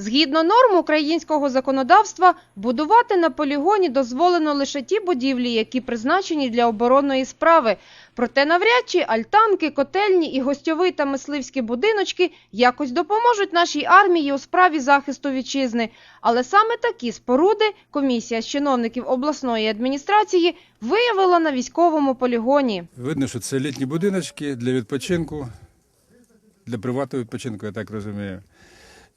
Згідно норм українського законодавства, будувати на полігоні дозволено лише ті будівлі, які призначені для оборонної справи. Проте навряд чи альтанки, котельні і гостьовий та мисливські будиночки якось допоможуть нашій армії у справі захисту вітчизни. Але саме такі споруди комісія з чиновників обласної адміністрації виявила на військовому полігоні. Видно, що це літні будиночки для відпочинку, для приватного відпочинку, я так розумію.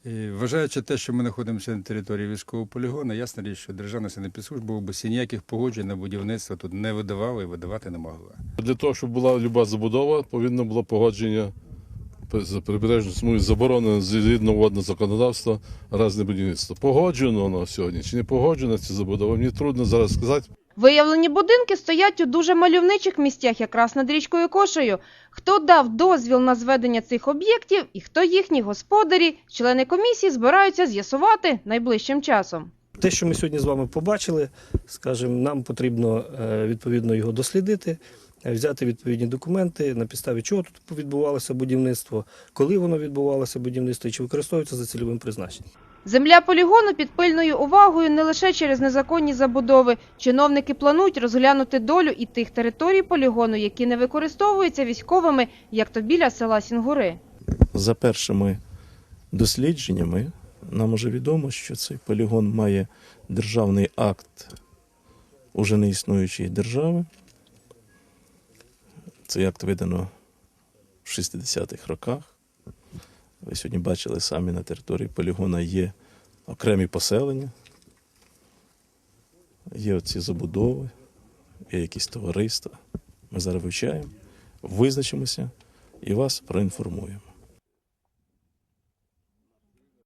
І вважаючи те, що ми знаходимося на території військового полігону, ясна річ, що Державна санепідслужба ОБСі ніяких погоджень на будівництво тут не видавала і видавати не могла. Для того, щоб була люба забудова, повинно було погодження за смугу заборонено згідно водного законодавства разне будівництво. Погоджено воно сьогодні чи не погоджено ця забудова? Мені трудно зараз сказати. Виявлені будинки стоять у дуже мальовничих місцях, якраз над річкою Кошею. Хто дав дозвіл на зведення цих об'єктів і хто їхні господарі, члени комісії збираються з'ясувати найближчим часом. Те, що ми сьогодні з вами побачили, скажімо, нам потрібно е, відповідно його дослідити, взяти відповідні документи, на підставі чого тут відбувалося будівництво, коли воно відбувалося будівництво і чи використовується за цільовим призначенням. Земля полігону під пильною увагою не лише через незаконні забудови. Чиновники планують розглянути долю і тих територій полігону, які не використовуються військовими, як то біля села Сінгури. За першими дослідженнями нам уже відомо, що цей полігон має державний акт уже неіснуючої держави. Цей акт видано в 60-х роках. Ви сьогодні бачили самі на території полігона є окремі поселення, є оці забудови, є якісь товариства. Ми зараз вивчаємо, визначимося і вас проінформуємо.